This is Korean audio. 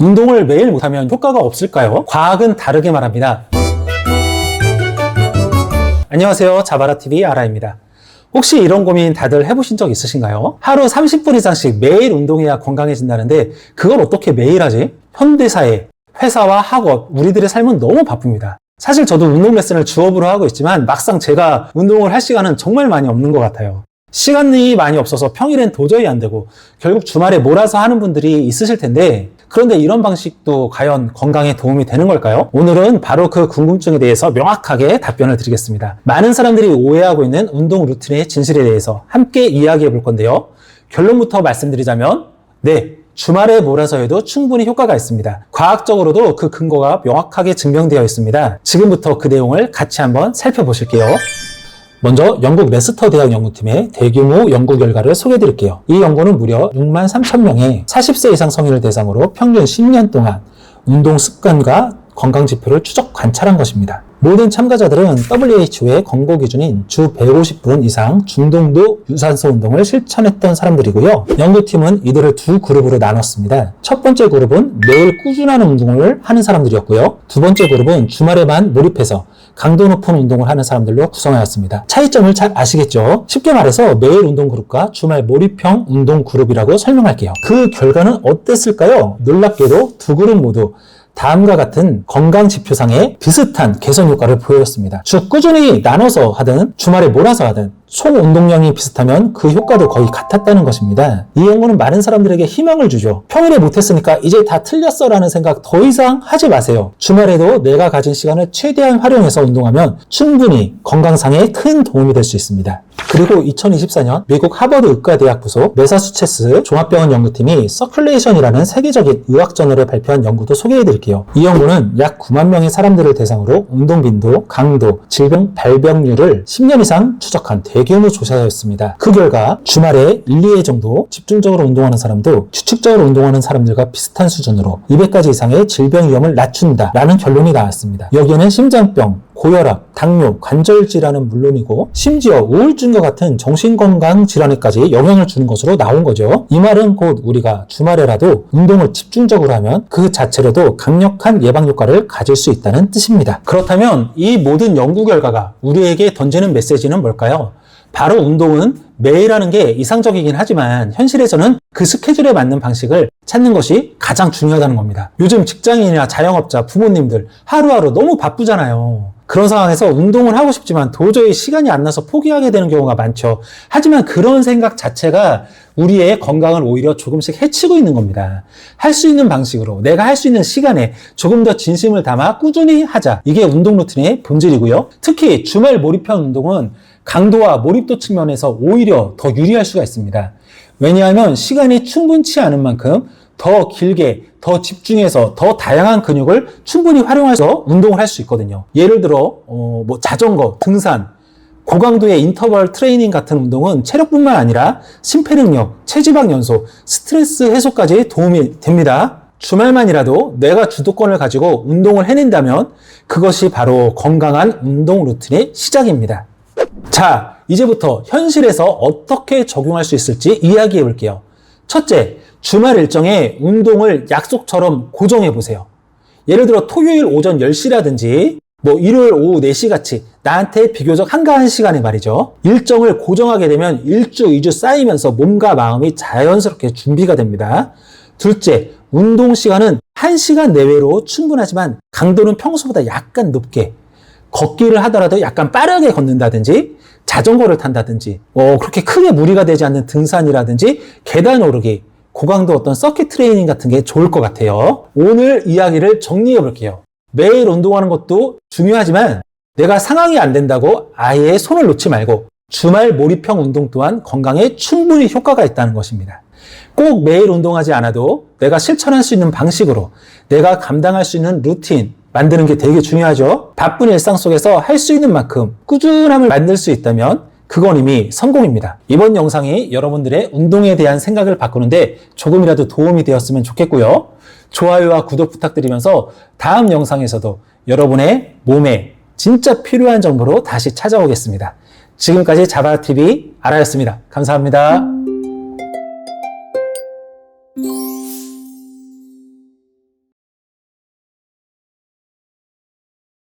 운동을 매일 못하면 효과가 없을까요? 과학은 다르게 말합니다. 안녕하세요. 자바라TV 아라입니다. 혹시 이런 고민 다들 해보신 적 있으신가요? 하루 30분 이상씩 매일 운동해야 건강해진다는데 그걸 어떻게 매일 하지? 현대사회, 회사와 학업, 우리들의 삶은 너무 바쁩니다. 사실 저도 운동 레슨을 주업으로 하고 있지만 막상 제가 운동을 할 시간은 정말 많이 없는 것 같아요. 시간이 많이 없어서 평일엔 도저히 안 되고 결국 주말에 몰아서 하는 분들이 있으실 텐데 그런데 이런 방식도 과연 건강에 도움이 되는 걸까요? 오늘은 바로 그 궁금증에 대해서 명확하게 답변을 드리겠습니다. 많은 사람들이 오해하고 있는 운동 루틴의 진실에 대해서 함께 이야기해 볼 건데요. 결론부터 말씀드리자면 네, 주말에 몰아서 해도 충분히 효과가 있습니다. 과학적으로도 그 근거가 명확하게 증명되어 있습니다. 지금부터 그 내용을 같이 한번 살펴보실게요. 먼저 영국 레스터 대학 연구팀의 대규모 연구 결과를 소개해 드릴게요. 이 연구는 무려 6만 3천 명의 40세 이상 성인을 대상으로 평균 10년 동안 운동 습관과 건강 지표를 추적 관찰한 것입니다. 모든 참가자들은 WHO의 권고 기준인 주 150분 이상 중동도 유산소 운동을 실천했던 사람들이고요. 연구팀은 이들을 두 그룹으로 나눴습니다. 첫 번째 그룹은 매일 꾸준한 운동을 하는 사람들이었고요. 두 번째 그룹은 주말에만 몰입해서 강도 높은 운동을 하는 사람들로 구성하였습니다. 차이점을 잘 아시겠죠? 쉽게 말해서 매일 운동 그룹과 주말 몰입형 운동 그룹이라고 설명할게요. 그 결과는 어땠을까요? 놀랍게도 두 그룹 모두 다음과 같은 건강 지표상에 비슷한 개선 효과를 보였습니다. 주 꾸준히 나눠서 하든 주말에 몰아서 하든 총 운동량이 비슷하면 그 효과도 거의 같았다는 것입니다. 이 연구는 많은 사람들에게 희망을 주죠. 평일에 못했으니까 이제 다 틀렸어 라는 생각 더 이상 하지 마세요. 주말에도 내가 가진 시간을 최대한 활용해서 운동하면 충분히 건강상에 큰 도움이 될 수 있습니다. 그리고 2024년 미국 하버드 의과대학 부소 메사추체츠 종합병원 연구팀이 서큘레이션이라는 세계적인 의학 저널에 발표한 연구도 소개해 드릴게요. 이 연구는 약 9만 명의 사람들을 대상으로 운동 빈도, 강도, 질병 발병률을 10년 이상 추적한 대규모 조사였습니다. 그 결과 주말에 1, 2회 정도 집중적으로 운동하는 사람도 추측적으로 운동하는 사람들과 비슷한 수준으로 200가지 이상의 질병 위험을 낮춘다라는 결론이 나왔습니다. 여기에는 심장병, 고혈압, 당뇨, 관절 질환은 물론이고 심지어 우울증과 같은 정신건강 질환에까지 영향을 주는 것으로 나온 거죠. 이 말은 곧 우리가 주말에라도 운동을 집중적으로 하면 그 자체로도 강력한 예방 효과를 가질 수 있다는 뜻입니다. 그렇다면 이 모든 연구 결과가 우리에게 던지는 메시지는 뭘까요? 바로 운동은 매일 하는 게 이상적이긴 하지만 현실에서는 그 스케줄에 맞는 방식을 찾는 것이 가장 중요하다는 겁니다. 요즘 직장인이나 자영업자, 부모님들 하루하루 너무 바쁘잖아요. 그런 상황에서 운동을 하고 싶지만 도저히 시간이 안 나서 포기하게 되는 경우가 많죠. 하지만 그런 생각 자체가 우리의 건강을 오히려 조금씩 해치고 있는 겁니다. 할 수 있는 방식으로 내가 할 수 있는 시간에 조금 더 진심을 담아 꾸준히 하자. 이게 운동 루틴의 본질이고요. 특히 주말 몰입형 운동은 강도와 몰입도 측면에서 오히려 더 유리할 수가 있습니다. 왜냐하면 시간이 충분치 않은 만큼 더 길게, 더 집중해서 더 다양한 근육을 충분히 활용해서 운동을 할 수 있거든요. 예를 들어, 어, 뭐 자전거, 등산, 고강도의 인터벌 트레이닝 같은 운동은 체력뿐만 아니라 심폐능력, 체지방 연소, 스트레스 해소까지 도움이 됩니다. 주말만이라도 내가 주도권을 가지고 운동을 해낸다면 그것이 바로 건강한 운동 루틴의 시작입니다. 자, 이제부터 현실에서 어떻게 적용할 수 있을지 이야기해 볼게요. 첫째, 주말 일정에 운동을 약속처럼 고정해 보세요. 예를 들어 토요일 오전 10시라든지 뭐 일요일 오후 4시 같이 나한테 비교적 한가한 시간에 말이죠. 일정을 고정하게 되면 1주, 2주 쌓이면서 몸과 마음이 자연스럽게 준비가 됩니다. 둘째, 운동 시간은 1시간 내외로 충분하지만 강도는 평소보다 약간 높게 걷기를 하더라도 약간 빠르게 걷는다든지 자전거를 탄다든지 어, 그렇게 크게 무리가 되지 않는 등산이라든지 계단 오르기 고강도 어떤 서킷 트레이닝 같은 게 좋을 것 같아요. 오늘 이야기를 정리해 볼게요. 매일 운동하는 것도 중요하지만 내가 상황이 안 된다고 아예 손을 놓지 말고 주말 몰입형 운동 또한 건강에 충분히 효과가 있다는 것입니다. 꼭 매일 운동하지 않아도 내가 실천할 수 있는 방식으로 내가 감당할 수 있는 루틴 만드는 게 되게 중요하죠. 바쁜 일상 속에서 할 수 있는 만큼 꾸준함을 만들 수 있다면 그건 이미 성공입니다. 이번 영상이 여러분들의 운동에 대한 생각을 바꾸는데 조금이라도 도움이 되었으면 좋겠고요. 좋아요와 구독 부탁드리면서 다음 영상에서도 여러분의 몸에 진짜 필요한 정보로 다시 찾아오겠습니다. 지금까지 자바TV 아라였습니다. 감사합니다.